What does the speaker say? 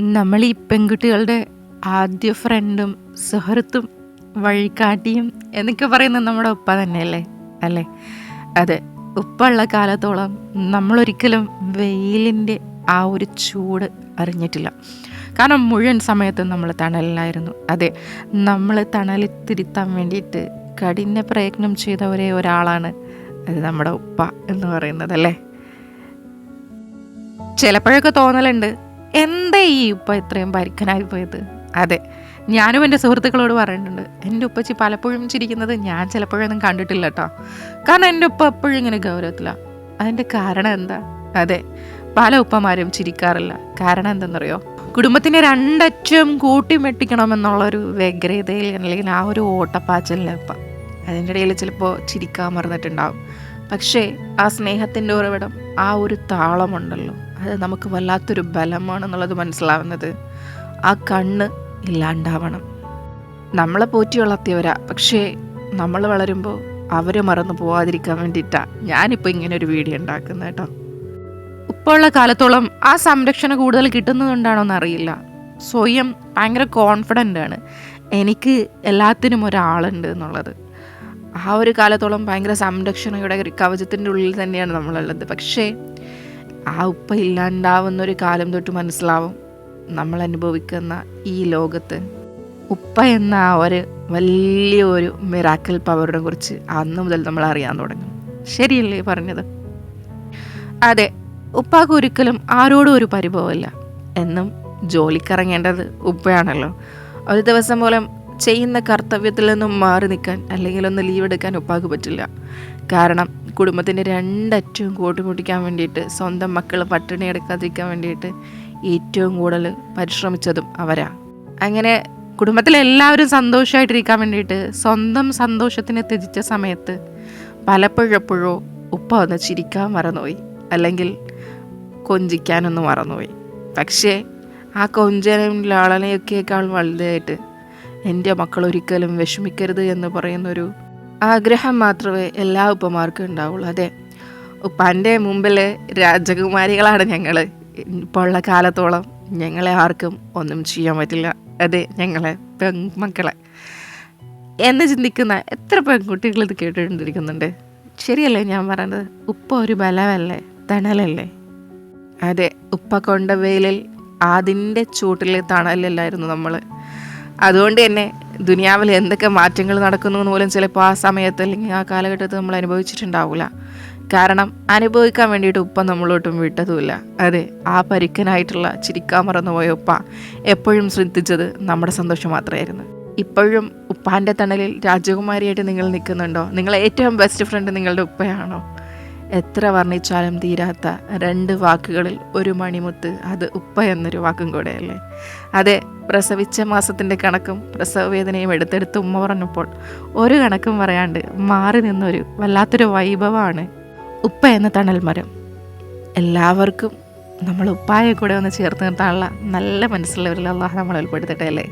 നമ്മൾ ഈ പെൺകുട്ടികളുടെ ആദ്യ ഫ്രണ്ടും സുഹൃത്തും വഴികാട്ടിയും എന്നൊക്കെ പറയുന്നത് നമ്മുടെ ഉപ്പ തന്നെയല്ലേ? അല്ലേ? അതെ ഉപ്പുള്ള കാലത്തോളം നമ്മളൊരിക്കലും വെയിലിന്റെ ആ ഒരു ചൂട് അറിഞ്ഞിട്ടില്ല. കാരണം മുഴുവൻ സമയത്തും നമ്മൾ തണലിലായിരുന്നു. അതെ നമ്മൾ തണലിൽ തിരുത്താൻ വേണ്ടിയിട്ട് കഠിന പ്രയത്നം ചെയ്ത ഒരേ ഒരാളാണ് അത് നമ്മുടെ ഉപ്പ എന്ന് പറയുന്നത് അല്ലേ? ചിലപ്പോഴൊക്കെ തോന്നലുണ്ട് എന്താ ഈ ഉപ്പ ഇത്രയും പരിക്കനായി പോയത്? അതെ ഞാനും എന്റെ സുഹൃത്തുക്കളോട് പറയുന്നുണ്ട് എന്റെ ഉപ്പച്ചി പലപ്പോഴും ചിരിക്കുന്നത് ഞാൻ ചിലപ്പോഴൊന്നും കണ്ടിട്ടില്ല കേട്ടോ കാരണം എന്റെ ഉപ്പ എപ്പോഴും ഇങ്ങനെ ഗൗരവത്തിലാണ് അതിന്റെ കാരണം എന്താ? അതെ പല ഉപ്പമാരും ചിരിക്കാറില്ല. കാരണം എന്തെന്നറിയോ? കുടുംബത്തിനെ രണ്ടറ്റം കൂട്ടിമെട്ടിക്കണമെന്നുള്ളൊരു വ്യഗ്രതയിൽ അല്ലെങ്കിൽ ആ ഒരു ഓട്ടപ്പാച്ചലിന്റെ ഉപ്പ അതിന്റെ ഇടയിൽ ചിലപ്പോൾ ചിരിക്കാൻ മറന്നിട്ടുണ്ടാവും. പക്ഷേ ആ സ്നേഹത്തിന്റെ ഉറവിടം ആ ഒരു താളമുണ്ടല്ലോ. അത് നമുക്ക് വല്ലാത്തൊരു ബലമാണെന്നുള്ളത് മനസ്സിലാവുന്നത്. ആ കണ്ണ് ഇല്ലാണ്ടാവണം. നമ്മളെ പോറ്റി വളർത്തിയവരാ. പക്ഷേ നമ്മൾ വളരുമ്പോൾ അവരെ മറന്നു പോവാതിരിക്കാൻ വേണ്ടിയിട്ടാണ് ഞാനിപ്പോൾ ഇങ്ങനെ ഒരു വീഡിയോ ഉണ്ടാക്കുന്നത് കേട്ടോ. ഇപ്പോൾ ഉള്ള കാലത്തോളം ആ സംരക്ഷണം കൂടുതൽ കിട്ടുന്നതുകൊണ്ടാണോ എന്നറിയില്ല. സ്വയം ഭയങ്കര കോൺഫിഡന്റ് ആണ്. എനിക്ക് എല്ലാത്തിനും ഒരാളുണ്ട് എന്നുള്ളത്. ആ ഒരു കാലത്തോളം ഭയങ്കര സംരക്ഷണയുടെ കവചത്തിന്റെ ഉള്ളിൽ തന്നെയാണ് നമ്മളുള്ളത്. പക്ഷേ ആ ഉപ്പ ഇല്ലാണ്ടാവുന്നൊരു കാലം തൊട്ട് മനസ്സിലാവും നമ്മൾ അനുഭവിക്കുന്ന ഈ ലോകത്ത്. ഉപ്പ എന്ന ആ ഒരു വലിയ ഒരു മിറാക്കൽ പവറിനെ കുറിച്ച് അന്ന് മുതൽ നമ്മൾ അറിയാൻ തുടങ്ങും. ശരിയല്ലേ പറഞ്ഞത്? അതെ ഉപ്പാക്ക് ഒരിക്കലും ആരോടും ഒരു പരിഭവമില്ല. എന്നും ജോലിക്കിറങ്ങേണ്ടത് ഉപ്പയാണല്ലോ. ഒരു ദിവസം പോലും ചെയ്യുന്ന കർത്തവ്യത്തിൽ നിന്നും മാറി നിൽക്കാൻ അല്ലെങ്കിൽ ഒന്ന് ലീവ് എടുക്കാൻ ഉപ്പാക്ക് പറ്റില്ല. കാരണം കുടുംബത്തിന്റെ രണ്ടറ്റവും കൂട്ടിമുട്ടിക്കാൻ വേണ്ടിയിട്ട് സ്വന്തം മക്കൾ പട്ടിണി എടുക്കാതിരിക്കാൻ വേണ്ടിയിട്ട് ഏറ്റവും കൂടുതൽ പരിശ്രമിച്ചതും അവരാ. അങ്ങനെ കുടുംബത്തിലെല്ലാവരും സന്തോഷമായിട്ടിരിക്കാൻ വേണ്ടിയിട്ട് സ്വന്തം സന്തോഷത്തിനെ ത്യജിച്ച സമയത്ത് പലപ്പോഴെപ്പോഴോ ഉപ്പ ഒന്ന് ചിരിക്കാൻ മറന്നുപോയി. അല്ലെങ്കിൽ കൊഞ്ചിക്കാനൊന്ന് മറന്നുപോയി. പക്ഷേ ആ കൊഞ്ചനും ലാളനയൊക്കെയേക്കാൾ വലുതായിട്ട് എന്റെ മക്കൾ ഒരിക്കലും വിഷമിക്കരുത് എന്ന് പറയുന്നൊരു ആഗ്രഹം മാത്രമേ എല്ലാ ഉപ്പമാർക്കും ഉണ്ടാവുള്ളൂ അതെ. ഉപ്പാന്റെ മുമ്പിൽ രാജകുമാരികളാണ് ഞങ്ങൾ ഇപ്പോൾ ഉള്ള കാലത്തോളം ഞങ്ങളെ ആർക്കും ഒന്നും ചെയ്യാൻ പറ്റില്ല അതെ ഞങ്ങളെ പെൺമക്കളെ. എന്ന് ചിന്തിക്കുന്ന എത്ര പെൺകുട്ടികൾ ഇത് കേട്ടുകൊണ്ടിരിക്കുന്നുണ്ട് ശരിയല്ലേ ഞാൻ പറയുന്നത് ഉപ്പ ഒരു ബലമല്ലേ? തണലല്ലേ? അതെ ഉപ്പ കൊണ്ട വെയിലിൽ അതിന്റെ ചൂട്ടിൽ തണലല്ലായിരുന്നു നമ്മൾ അതുകൊണ്ട് തന്നെ ദുനിയാവിൽ എന്തൊക്കെ മാറ്റങ്ങൾ നടക്കുന്നു എന്ന് പോലും ചിലപ്പോൾ ആ സമയത്ത് അല്ലെങ്കിൽ ആ കാലഘട്ടത്തിൽ നമ്മൾ അനുഭവിച്ചിട്ടുണ്ടാവില്ല കാരണം അനുഭവിക്കാൻ വേണ്ടിയിട്ട് ഉപ്പ നമ്മളോട്ടും വിട്ടതുമില്ല. അതെ ആ പരുക്കനായിട്ടുള്ള ചിരിക്കാൻ മറന്നുപോയ ഉപ്പ എപ്പോഴും ശ്രദ്ധിച്ചത് നമ്മുടെ സന്തോഷം മാത്രമായിരുന്നു. ഇപ്പോഴും ഉപ്പാന്റെ തണലിൽ രാജകുമാരിയായിട്ട് നിങ്ങൾ നിൽക്കുന്നുണ്ടോ? നിങ്ങളെ ഏറ്റവും ബെസ്റ്റ് ഫ്രണ്ട് നിങ്ങളുടെ ഉപ്പയാണോ? എത്ര വർണിച്ചാലും തീരാത്ത രണ്ട് വാക്കുകളിൽ ഒരു മണിമുത്ത് അത് ഉപ്പ എന്നൊരു വാക്കും കൂടെയല്ലേ? അതെ പ്രസവിച്ച മാസത്തിന്റെ കണക്കും പ്രസവ വേദനയും എടുത്തെടുത്ത് ഉമ്മ പറഞ്ഞപ്പോൾ ഒരു കണക്കും പറയാണ്ട് മാറി നിന്നൊരു വല്ലാത്തൊരു വൈഭവമാണ് ഉപ്പ എന്ന തണൽ മരം. എല്ലാവർക്കും നമ്മൾ ഉപ്പായെ കൂടെ ഒന്ന് ചേർത്ത് നിർത്താനുള്ള നല്ല മനസ്സിലുള്ളവരിൽ അള്ളാഹ് നമ്മൾ ഉൾപ്പെടുത്തട്ടെ അല്ലേ?